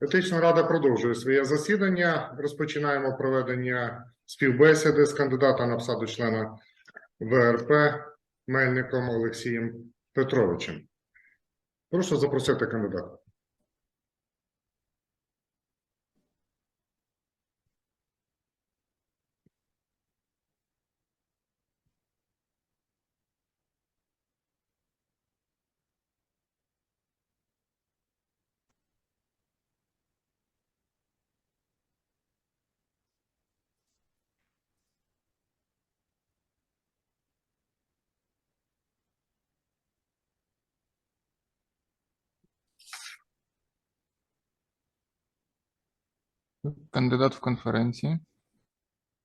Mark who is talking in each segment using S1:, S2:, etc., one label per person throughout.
S1: Етична рада продовжує своє засідання. Розпочинаємо проведення співбесіди з кандидата на посаду члена ВРП Мельником Олексієм Петровичем. Прошу запросити кандидата.
S2: Кандидат в конференції.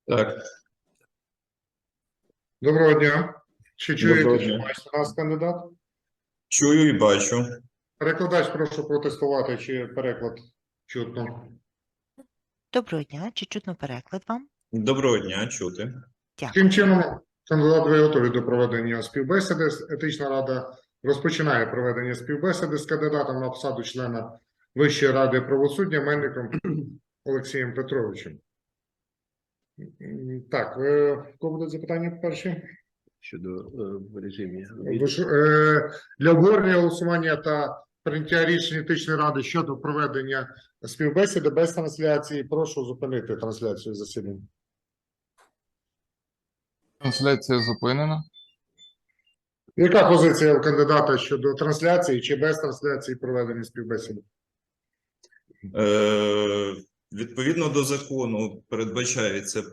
S3: Так,
S1: Доброго дня. Чи чуєте, що
S3: дня.
S1: бачите нас кандидат?
S3: чую і бачу.
S1: Перекладач, прошу протестувати, чи переклад чутно.
S4: Доброго дня, чи чутно переклад вам?
S3: Доброго дня, чути.
S4: Дякую.
S1: Таким чином, кандидат ви готові до проведення співбесіди. Етична рада розпочинає проведення співбесіди з кандидатом на посаду члена Вищої ради правосуддя Мельником Олексієм Петровичем. Так, е, кого будуть запитання перші?
S5: щодо е, в режимі.
S1: Е, Для обговорення голосування та прийняття рішень етичної ради щодо проведення співбесіди без трансляції. Прошу зупинити трансляцію засідання.
S2: Трансляція зупинена.
S1: Яка позиція у кандидата щодо трансляції чи без трансляції проведення співбесіди?
S3: Е, відповідно до закону передбачається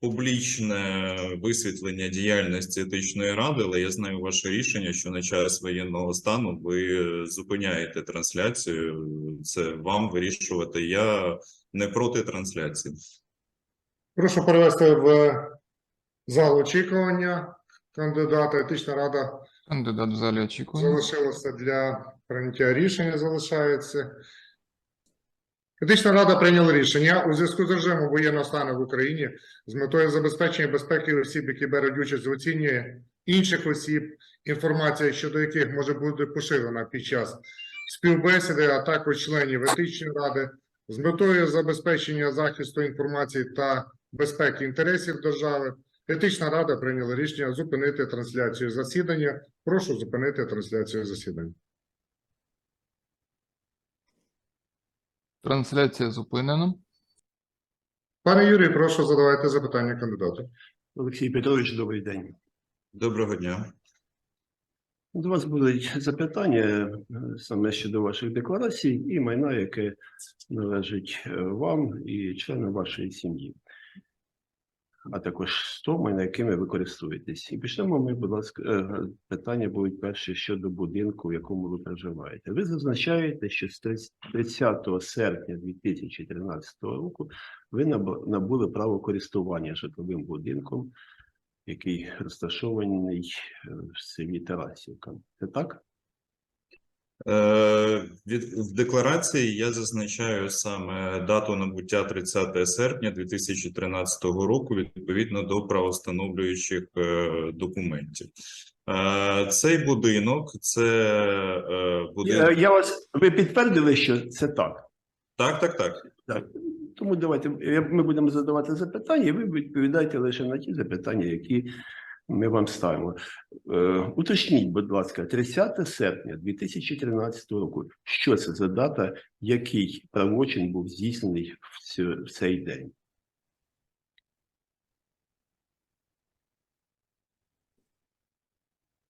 S3: публічне висвітлення діяльності етичної ради, але я знаю ваше рішення, що на час воєнного стану ви зупиняєте трансляцію. Це вам вирішувати. Я не проти трансляції.
S1: Прошу перевести в зал очікування кандидата. Етична рада
S2: Кандидат в залі очікує.
S1: залишилася для прийняття рішення. Залишається. Етична рада прийняла рішення у зв'язку з режимом воєнного стану в Україні з метою забезпечення безпеки осіб, які беруть участь в оцінює інших осіб, інформація щодо яких може бути поширена під час співбесіди, а також членів етичної ради, з метою забезпечення захисту інформації та безпеки інтересів держави. Етична рада прийняла рішення зупинити трансляцію засідання. Прошу зупинити трансляцію засідання.
S2: Трансляція зупинена.
S1: Пане Юрій, прошу задавайте запитання кандидату.
S5: Олексій Петрович, добрий день.
S3: Доброго дня.
S5: До вас будуть запитання е, саме щодо ваших декларацій і майна, яке належить е, вам і членам вашої сім'ї, а також того, на якими ви користуєтесь. І почнемо ми, будь ласка, е, питання будуть перше щодо будинку, в якому ви проживаєте. Ви зазначаєте, що з 30 серпня 2013 року ви набу- набули право користування житловим будинком, який розташований е, в селі Тарасівка. Це так?
S3: Е, в декларації я зазначаю саме дату набуття 30 серпня 2013 року відповідно до правостановлюючих е, документів. Е, цей будинок це будинок.
S5: я вас ви підтвердили, що це так.
S3: Так, так, так.
S5: Так. Тому давайте ми будемо задавати запитання, і ви відповідаєте лише на ті запитання, які ми вам ставимо. Е, уточніть, будь ласка, 30 серпня 2013 року. Що це за дата, який правочин був здійснений в, цей день?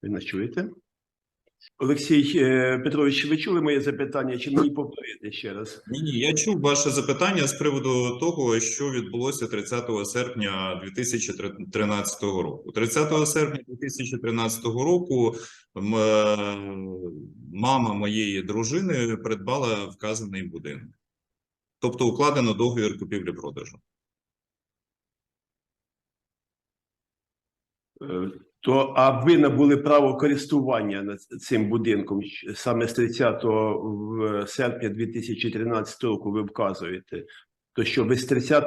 S5: Ви нас чуєте? Олексій е, Петрович, ви чули моє запитання? Чи мені повторити ще раз?
S3: Ні, ні, я чув ваше запитання з приводу того, що відбулося 30 серпня 2013 року. 30 серпня 2013 року е, мама моєї дружини придбала вказаний будинок. Тобто укладено договір купівлі-продажу.
S5: Е, То а ви набули право користування над цим будинком? Саме з 30 серпня 2013 року ви вказуєте. То що ви з 30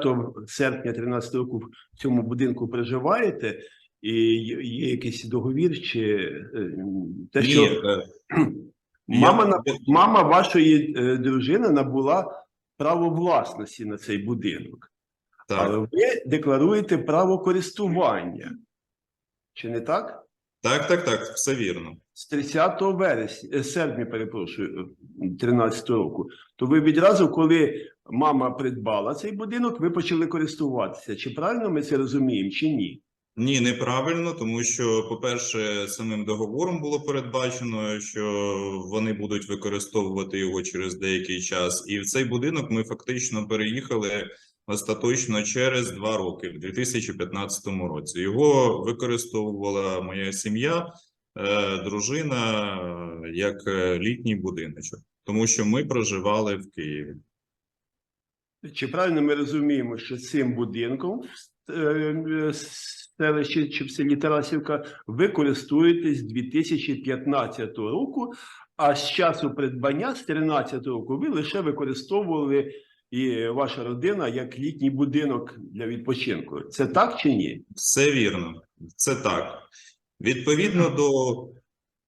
S5: серпня 2013 року в цьому будинку проживаєте, і є якийсь договір, чи е, те,
S3: Ні,
S5: що
S3: е,
S5: мама,
S3: я-
S5: мама вашої е, дружини набула право власності на цей будинок,
S3: Так,
S5: але ви декларуєте право користування. Чи не так?
S3: так, так, так, все вірно.
S5: З 30 вересня, е, серпня, перепрошую, 13 року, то ви відразу, коли мама придбала цей будинок, ви почали користуватися. Чи правильно ми це розуміємо, чи ні?
S3: Ні, неправильно, тому що, по-перше, самим договором було передбачено, що вони будуть використовувати його через деякий час, і в цей будинок ми фактично переїхали остаточно через два роки, в 2015 році. Його використовувала моя сім'я, е, дружина, е, як е, літній будиночок, тому що ми проживали в Києві.
S5: Чи правильно ми розуміємо, що цим будинком в селищі чи в селі Тарасівка ви користуєтесь з 2015 року, а з часу придбання з 2013 року ви лише використовували і ваша родина як літній будинок для відпочинку. Це так чи ні?
S3: Все вірно, це так. Відповідно до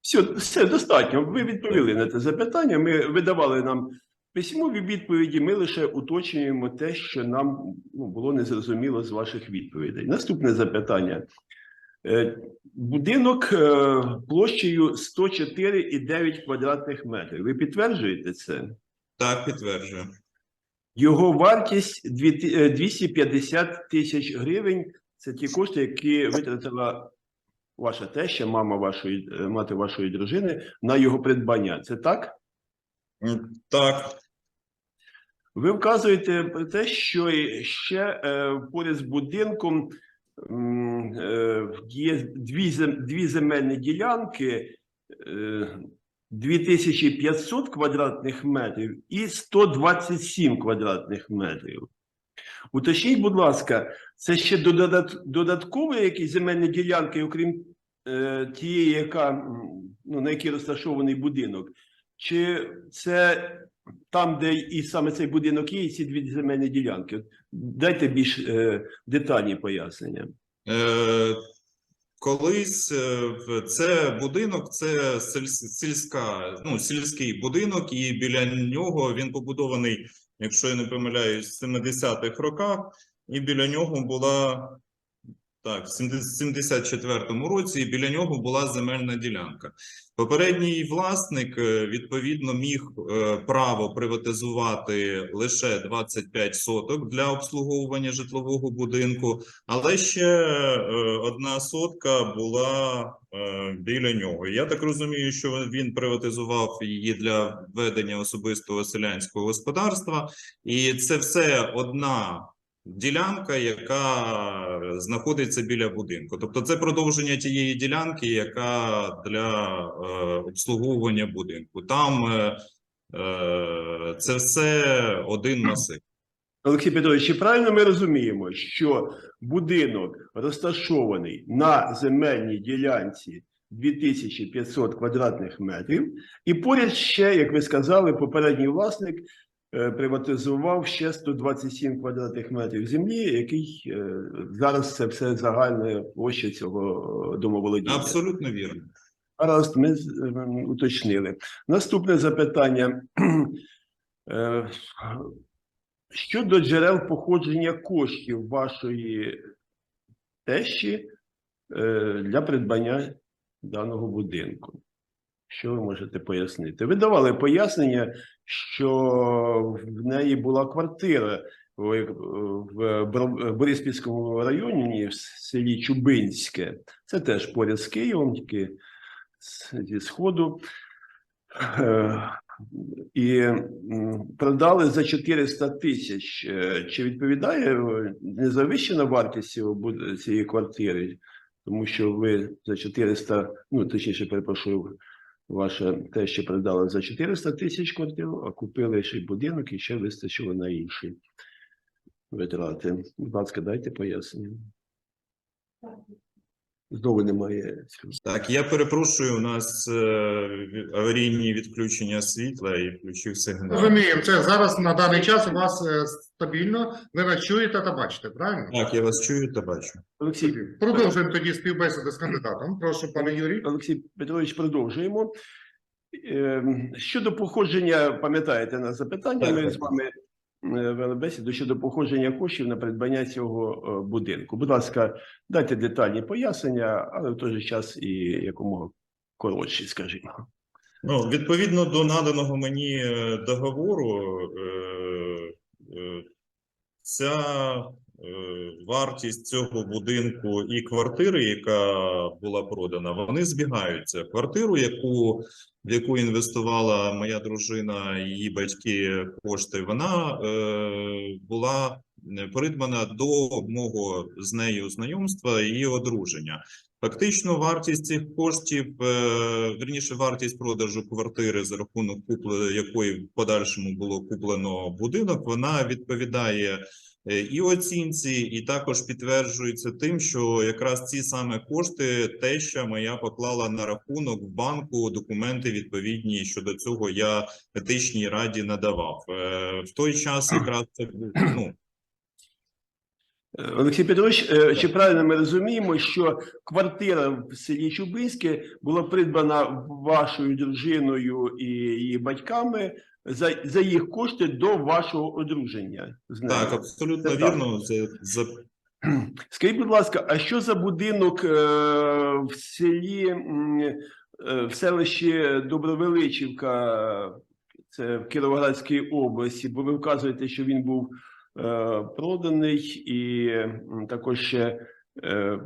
S5: Все, все достатньо. Ви відповіли на це запитання. Ми видавали нам письмові відповіді. Ми лише уточнюємо те, що нам ну, було незрозуміло з ваших відповідей. Наступне запитання. Е, Будинок е, площею 104,9 квадратних метрів. Ви підтверджуєте це?
S3: так підтверджую.
S5: Його вартість дві ти- е, 250 тисяч гривень. Це ті кошти, які витратила ваша теща, мама вашої е, мати вашої дружини на його придбання. Це так?
S3: Так,
S5: Ви вказуєте про те, що ще е, поряд з будинком е, є дві, дві земельні ділянки. Е, 2500 квадратних метрів і 127 квадратних метрів. Уточніть, будь ласка, це ще додат- додаткові якісь земельні ділянки, окрім е, тієї, яка, ну, на якій розташований будинок? Чи це там, де і саме цей будинок є, і ці дві земельні ділянки? Дайте більш е, детальні пояснення.
S3: Е, Колись е, це будинок, це сіль- сільська, ну, сільський будинок, і біля нього він побудований, якщо я не помиляюсь, в 70-х роках, і біля нього була так, в 74-му році, і біля нього була земельна ділянка. Попередній власник е, відповідно міг е, право приватизувати лише 25 соток для обслуговування житлового будинку. Але ще е, одна сотка була біля нього. Я так розумію, що він приватизував її для ведення особистого селянського господарства, і це все одна ділянка, яка знаходиться біля будинку. Тобто, це продовження тієї ділянки, яка для е, обслуговування будинку. Там е, е, це все один масив.
S5: Олексій Петрович, чи правильно ми розуміємо, що будинок розташований на земельній ділянці 2500 квадратних метрів, і поряд ще, як ви сказали, попередній власник приватизував ще 127 квадратних метрів землі, який е, зараз це все загальна площа цього е, домоволодіння.
S3: Абсолютно вірно.
S5: Гаразд, ми уточнили. Наступне запитання. Е, Щодо джерел походження коштів вашої тещі е, для придбання даного будинку. Що ви можете пояснити? Ви давали пояснення, що в неї була квартира в, в Бориспільському районі, в селі Чубинське. Це теж поряд з Києвом, тільки зі сходу. Е, І продали за 400 тисяч. Е, Чи відповідає е, незавищена вартість цієї квартири? Тому що ви за 400, ну точніше, перепрошую, ваша те, що продали за 400 тисяч квартиру, а купили ще й будинок і ще вистачило на інші витрати. Будь ласка, дайте пояснення. Знову немає цього.
S3: Так, я перепрошую, у нас е, аварійні відключення світла і включився генератор.
S1: Розуміємо, це зараз на даний час у вас е, стабільно, ви нас чуєте та бачите, правильно?
S3: Так, я вас чую та бачу.
S5: Олексій,
S1: Продовжуємо тоді співбесіду з кандидатом. Прошу, пане Юрій.
S5: Олексій Петрович, продовжуємо. Ем, Щодо походження, пам'ятаєте на запитання,
S3: Так,
S5: ми
S3: так.
S5: з вами вели бесіду щодо походження коштів на придбання цього е, будинку. Будь ласка, дайте детальні пояснення, але в той же час і якомога коротші, скажімо.
S3: Ну, відповідно до наданого мені е, договору, е, е, ця е, вартість цього будинку і квартири, яка була продана, вони збігаються. Квартиру, яку в яку інвестувала моя дружина її батьки кошти, вона е, була придбана до мого з нею знайомства і одруження. Фактично, вартість цих коштів, е, вірніше, вартість продажу квартири за рахунок купли, якої в подальшому було куплено будинок, вона відповідає е, і оцінці, і також підтверджується тим, що якраз ці саме кошти, теща моя поклала на рахунок в банку документи відповідні щодо цього. Я етичній раді надавав Е, в той час. Якраз це ну
S5: Е, Олексій Петрович, е, чи правильно ми розуміємо, що квартира в селі Чубинське була придбана вашою дружиною і її батьками за, за їх кошти до вашого одруження?
S3: так, абсолютно
S5: Це так.
S3: вірно. Це за
S5: Скажіть, будь ласка, а що за будинок е, в селі е, в селищі Добровеличівка, це в Кіровоградській області, бо ви вказуєте, що він був проданий і також ще е,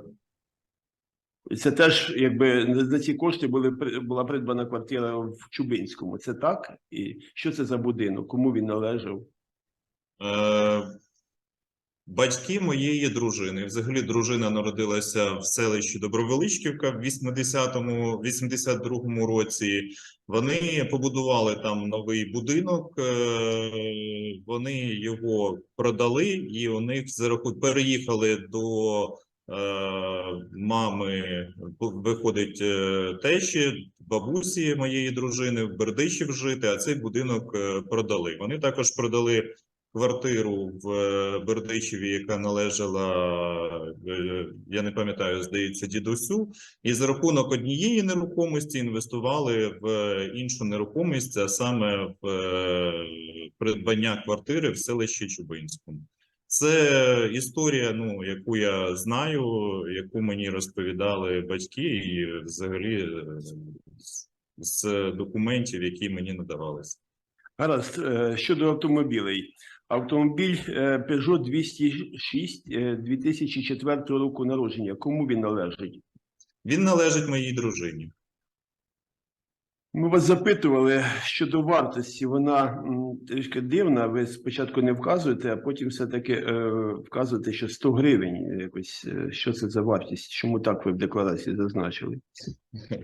S5: це теж якби на ці кошти були була придбана квартира в Чубинському. Це так? І що це за будинок? Кому він належав?
S3: Батьки моєї дружини, взагалі, дружина народилася в селищі Добровеличківка в 80-му, 82-му році. Вони побудували там новий будинок. е, Вони його продали, і у них за рахунок переїхали до е, мами, виходить е, тещі, бабусі моєї дружини в Бердичів жити. А цей будинок продали. Вони також продали квартиру в е, Бердичеві, яка належала, е, я не пам'ятаю, здається, дідусю, і за рахунок однієї нерухомості інвестували в е, іншу нерухомість, а саме в придбання квартири в селищі Чубинському. Це історія, ну яку я знаю, яку мені розповідали батьки, і взагалі з- документів, які мені надавалися.
S5: Гаразд, щодо автомобілей. Автомобіль е, Peugeot 206 е, 2004 року народження. Кому він належить?
S3: Він належить моїй дружині.
S5: Ми вас запитували щодо вартості. Вона трішки дивна. Ви спочатку не вказуєте, а потім все-таки е, вказуєте, що 100 гривень. Якось е, що це за вартість? Чому так ви в декларації зазначили?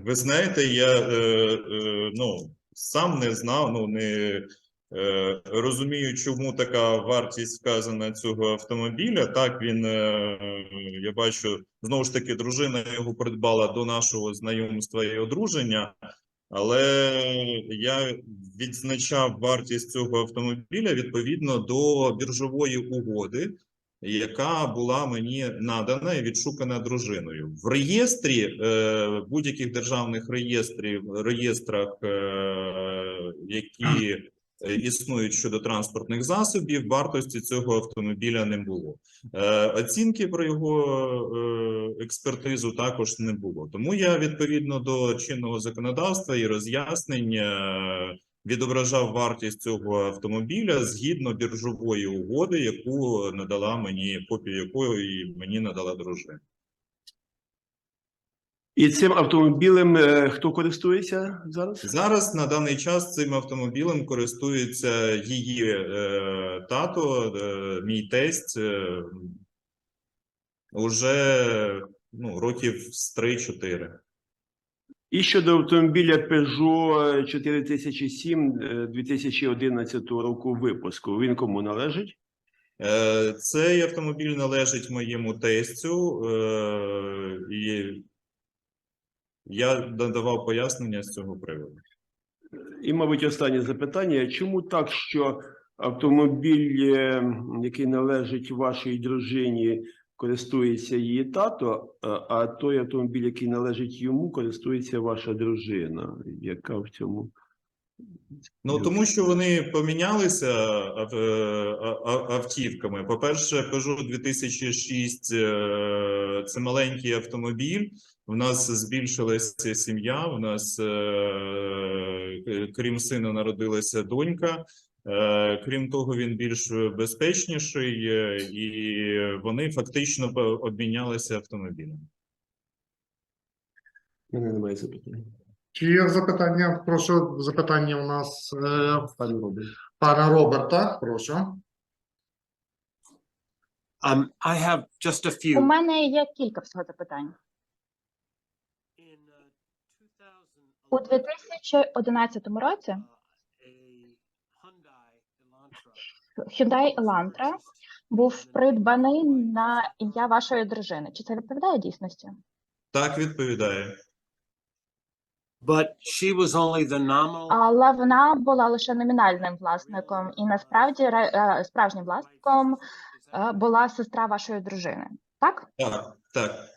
S3: Ви знаєте, я е, е, ну сам не знав, ну не е, розумію, чому така вартість вказана цього автомобіля. Так він е, я бачу знову ж таки, дружина його придбала до нашого знайомства і одруження. Але я відзначав вартість цього автомобіля відповідно до біржової угоди, яка була мені надана і відшукана дружиною. В реєстрі е, будь-яких державних реєстрів реєстрах, е, які е, існують щодо транспортних засобів, вартості цього автомобіля не було. Е, оцінки про його е, експертизу також не було. Тому я відповідно до чинного законодавства і роз'яснень е, відображав вартість цього автомобіля згідно біржової угоди, яку надала мені копію якої мені надала дружина.
S5: І цим автомобілем е, хто користується зараз?
S3: Зараз на даний час цим автомобілем користується її е, тато, е, мій тесть, е, уже ну, років з 3-4.
S5: І щодо автомобіля Peugeot 4007 е, 2011 року випуску. Він кому належить?
S3: Е, Цей автомобіль належить моєму тестю, е, і я надавав пояснення з цього приводу.
S5: І, мабуть, останнє запитання: чому так, що автомобіль, е, який належить вашій дружині, користується її тато, а- той автомобіль, який належить йому, користується ваша дружина? Яка в цьому
S3: Ну, тому що вони помінялися е, автівками. По-перше, Peugeot 2006 е, – це маленький автомобіль. У нас збільшилася сім'я. У нас, е, е, крім сина, народилася донька. Е, Крім того, він більш безпечніший, і вони фактично обмінялися автомобілями.
S5: Мене немає запитань.
S1: Чи є запитання? Прошу запитання у нас пана Роберта. Прошу.
S6: Um, I have just a few.
S7: У мене є кілька всього запитань. У 2011 році Hyundai Elantra був придбаний на ім'я вашої дружини. Чи це відповідає дійсності?
S3: Так відповідає.
S6: But she was only the nominal.
S7: Але вона була лише номінальним власником, і насправді ре- е, справжнім власником була сестра вашої дружини. Так?
S3: Так, так.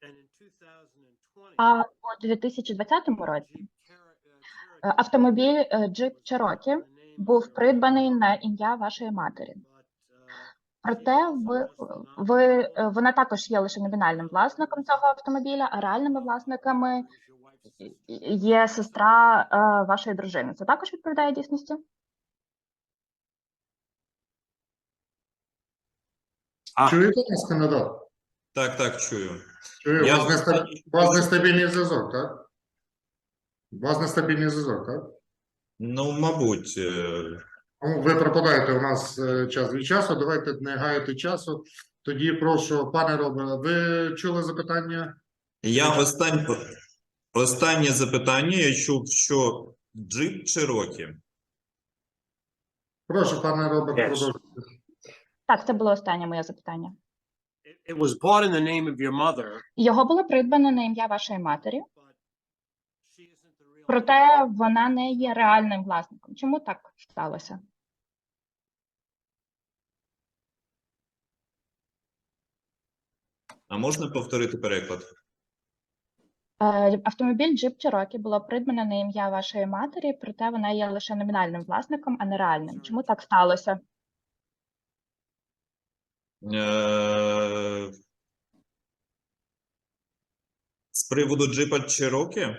S6: 2020,
S7: А у 2020 році е, автомобіль е, Jeep Cherokee був придбаний на ім'я вашої матері. Проте ви, ви, е, вона також є лише номінальним власником цього автомобіля, а реальними власниками є сестра е, вашої дружини. Це також відповідає дійсності?
S6: А.
S1: Чуєте нас, кандидат?
S3: Так, так, чую.
S1: Чую, у вас,
S3: останній
S1: у вас нестабільний зв'язок, так? У вас нестабільний зв'язок, так?
S3: Ну, мабуть, е,
S1: Ну, Ви пропадаєте у нас е, час від часу. Давайте не гаяти часу. Тоді прошу, пане Робе, ви чули запитання?
S3: я останнє, останнє запитання. Я чув, що джип Cherokee.
S1: Прошу, пане Роберт,
S6: Yes.
S1: продовжуйте.
S7: Так, це було останнє моє запитання.
S6: it, it was bought in the name of your mother,
S7: Його було придбано на ім'я вашої матері,
S6: but she isn't the real.
S7: проте вона не є реальним власником. Чому так сталося?
S3: А можна повторити переклад?
S7: Е, Автомобіль Jeep Cherokee було придбано на ім'я вашої матері, проте вона є лише номінальним власником, а не реальним. Чому так сталося?
S3: Е, З приводу джипа Cherokee?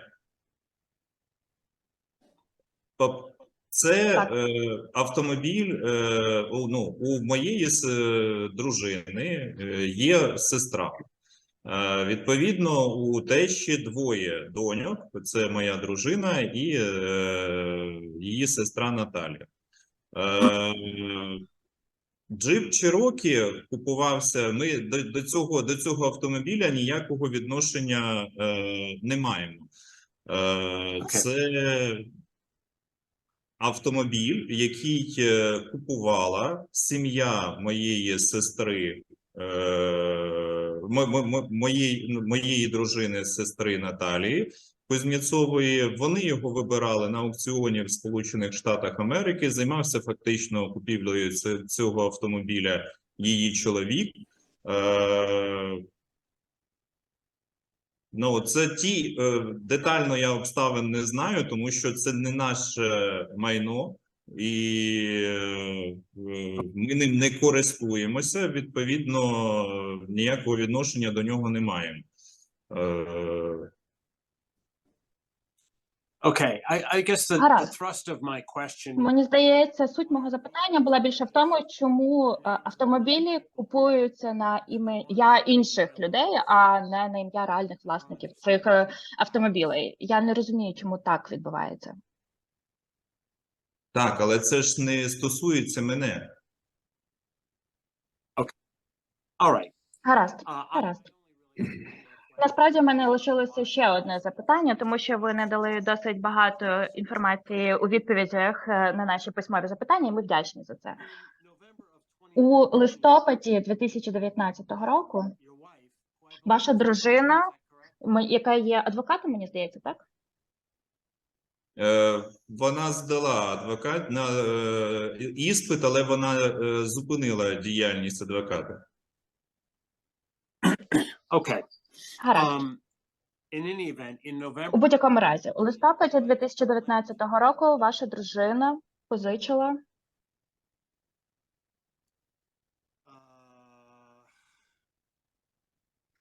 S3: Це
S7: Так.
S3: е, автомобіль. Е, у, ну, у моєї с- дружини е, є сестра. Е, відповідно, у тещі двоє доньок. Це моя дружина і е, її сестра Наталія. Е, Джип Cherokee купувався. Ми до, до цього до цього автомобіля ніякого відношення е, не маємо. Е, Це автомобіль, який купувала сім'я моєї сестри, е, моєї, моєї дружини сестри Наталії. Кузнєцової, вони його вибирали на аукціоні в Сполучених Штатах Америки. Займався фактично купівлею цього автомобіля її чоловік. Е, Ну, це ті е, детально я обставин не знаю, тому що це не наше майно, і е, ми ним не користуємося. Відповідно, ніякого відношення до нього не маємо. Е,
S6: Okay, I, I guess the, the thrust of my question
S7: Мені здається, суть мого запитання була більше в тому, чому е, автомобілі купуються на ім'я інших людей, а не на ім'я реальних власників цих автомобілей. Я не розумію, чому так відбувається.
S3: Так, але це ж не стосується мене.
S6: All right.
S7: Гаразд.
S6: Uh,
S7: Гаразд. Насправді в мене лишилося ще одне запитання, тому що ви не дали досить багато інформації у відповідях е, на наші письмові запитання, і ми вдячні за це.
S6: November of 20
S7: У листопаді 2019 року ваша дружина, яка є адвокатом, мені здається, так?
S3: Е, Вона здала адвокат на е, іспит, але вона е, зупинила діяльність адвоката.
S6: Okay,
S7: Гаразд.
S6: Um, in any event, in
S7: У будь-якому разі, у листопаді 2019 року ваша дружина позичила
S6: uh,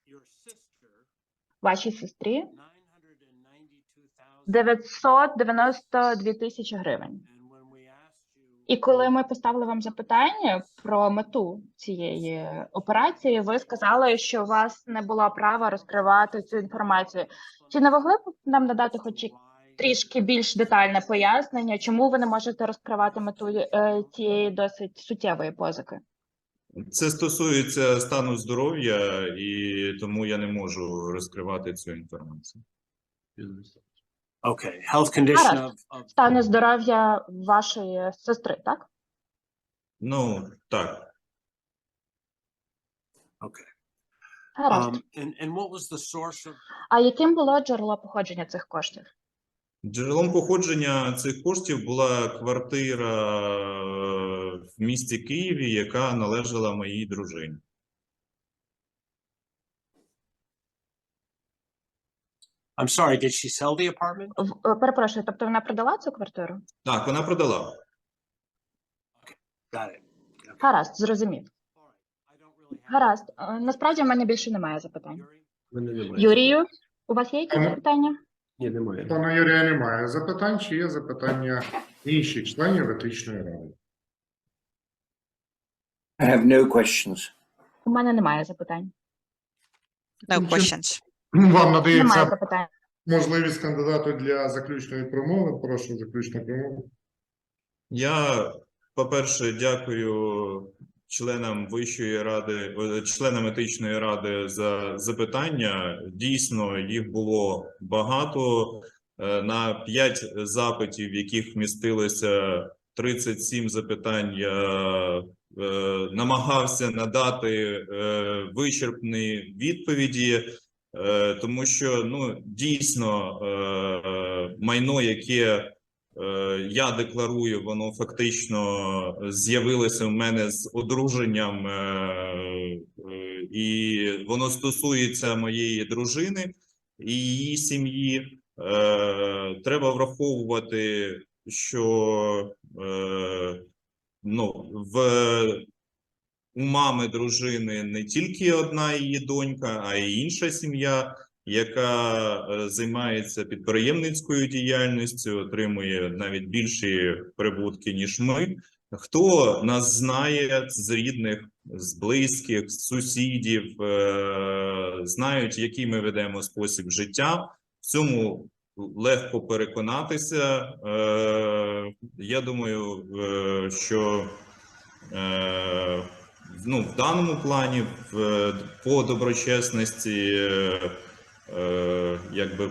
S6: your sister,
S7: вашій сестрі
S6: 992,000.
S7: 992 тисячі гривень. І коли ми поставили вам запитання про мету цієї операції, ви сказали, що у вас не було права розкривати цю інформацію. Чи не могли б нам надати хоч трішки більш детальне пояснення, чому ви не можете розкривати мету е, цієї досить суттєвої позики?
S3: Це стосується стану здоров'я, і тому я не можу розкривати цю інформацію.
S6: Okay, health condition
S7: Гаразд.
S6: of, of
S7: Стане здоров'я вашої сестри, так?
S3: Ну, так.
S6: okay.
S7: Гаразд.
S6: Um, and, and what was the source of
S7: А яким було джерело походження цих коштів?
S3: Джерелом походження цих коштів була квартира е, в місті Києві, яка належала моїй дружині.
S6: I'm sorry, did she sell the apartment?
S7: В- е, Перепрошую, тобто вона продала цю квартиру?
S3: Так, вона продала.
S6: Got it.
S7: Гаразд, зрозумів.
S6: All right. I don't really have-
S7: Гаразд. Е, Насправді в мене більше немає запитань.
S6: Yuri?
S5: Мене немає.
S7: Юрію, у вас є якісь
S1: Ага.
S7: запитання?
S5: Ні, немає.
S1: Пана Юрія немає запитань, чи є запитання інших членів етичної ради?
S8: I have no questions.
S7: У мене немає запитань.
S4: No questions.
S1: Вам
S7: Немає
S1: надається
S7: запитань.
S1: можливість кандидату для заключної промови. Прошу заключну промову.
S3: Я, по-перше, дякую членам Вищої ради, членам етичної ради за запитання. Дійсно, їх було багато. Е, На 5 запитів, в яких вмістилося 37 запитань, я е, намагався надати е, вичерпні відповіді. Е, Тому що ну дійсно е, майно, яке е, я декларую, воно фактично з'явилося в мене з одруженням, і воно стосується моєї дружини і її сім'ї. Треба враховувати, що ну, в у мами дружини не тільки одна її донька, а й інша сім'я, яка е, займається підприємницькою діяльністю, отримує навіть більші прибутки, ніж ми. Хто нас знає з рідних, з близьких, з сусідів, е, знають, який ми ведемо спосіб життя. В цьому легко переконатися. Е, Я думаю, що ну, в даному плані в, по доброчесності, е, е, якби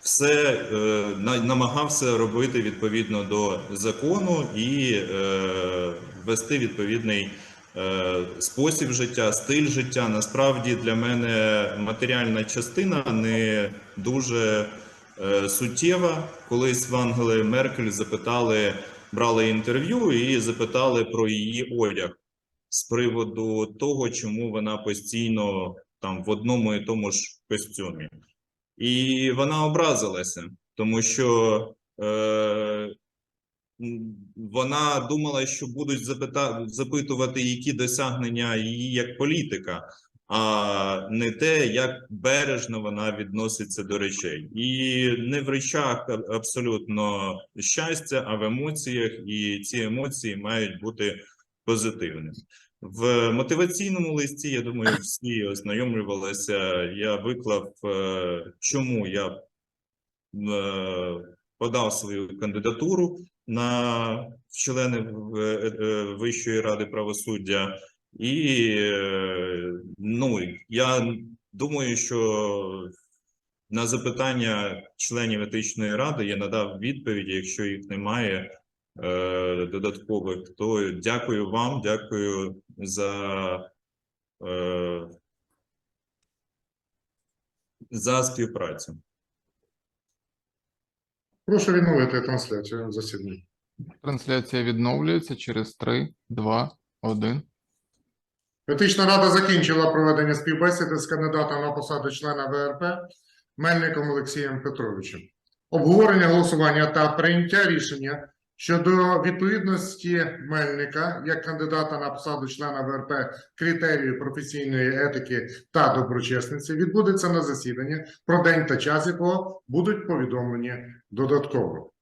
S3: все е, на- намагався робити відповідно до закону і е, вести відповідний е, спосіб життя, стиль життя. Насправді для мене матеріальна частина не дуже е, суттєва. Колись в Ангели Меркель запитали, брали інтерв'ю і запитали про її одяг з приводу того, чому вона постійно там в одному і тому ж костюмі. І вона образилася, тому що е, вона думала, що будуть запита... запитувати, які досягнення її як політика, а не те, як бережно вона відноситься до речей. І не в речах абсолютно щастя, а в емоціях, і ці емоції мають бути позитивними. В мотиваційному листі, я думаю, всі ознайомлювалися. Я виклав, е, чому я е, подав свою кандидатуру на члени е, Вищої ради правосуддя, і е, ну я думаю, що на запитання членів етичної ради я надав відповіді. Якщо їх немає е, додаткових, то дякую вам, дякую за, е, за співпрацю.
S1: Прошу відновити трансляцію засідання.
S2: Трансляція відновлюється через 3, 2, 1.
S1: Етична рада закінчила проведення співбесіди з кандидатом на посаду члена ВРП Мельником Олексієм Петровичем. Обговорення голосування та прийняття рішення щодо відповідності Мельника як кандидата на посаду члена ВРП критерію професійної етики та доброчесниці відбудеться на засіданні, про день та час якого будуть повідомлені додатково.